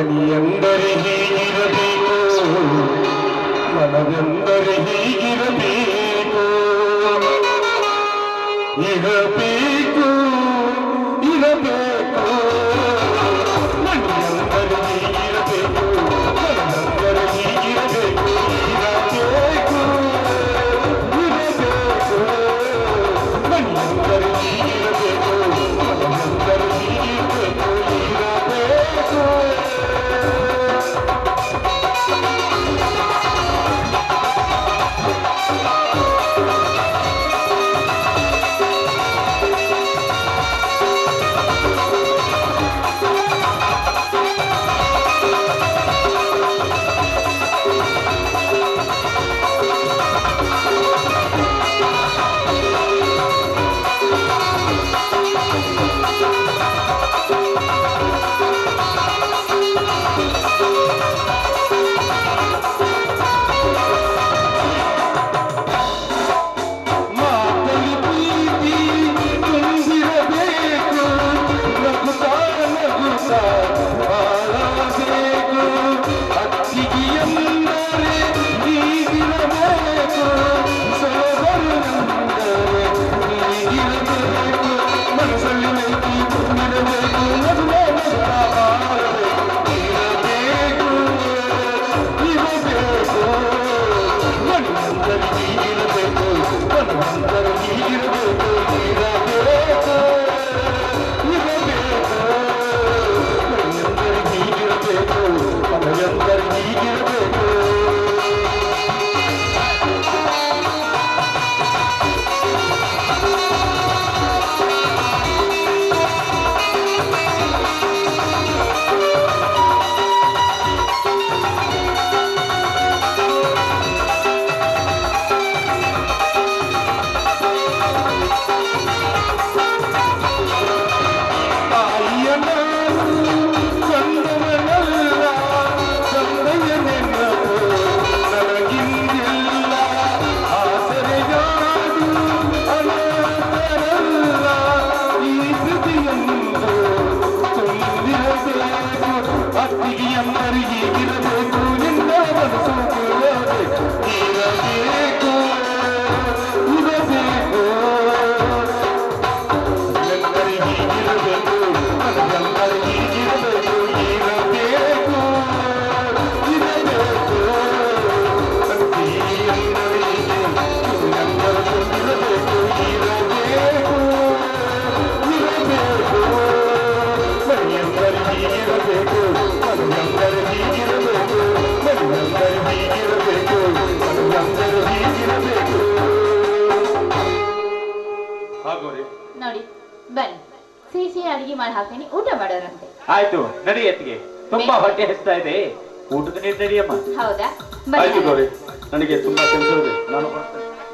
ಮನೆಯೆಂದರೆ ಹೀಗಿರಬೇಕು. ಮನವೆಂದರೆ ಹೀಗಿರಬೇಕು. ಇರಬೇಕು ಇರಬೇಕು. Лидер நம்பருகே இரவு தூணின் ಬನ್ನಿ. ಸಿಹಿ ಸಿಹಿ ಅಡಿಗೆ ಮಾಡಿ ಹಾಕ್ತೀನಿ. ಊಟ ಮಾಡೋರಂತೆ. ಆಯ್ತು ನಡಿ ಎತ್ತಿಗೆ. ತುಂಬಾ ಹೊಟ್ಟೆ ಹಸ್ತಾ ಇದೆ. ಊಟದ ನೀರು ನಡಿಯಮ್ಮ. ಹೌದಾ? ನನಗೆ ತುಂಬಾ ಕೆಲಸವಿದೆ ನಾನು ಬರ್ತೇನೆ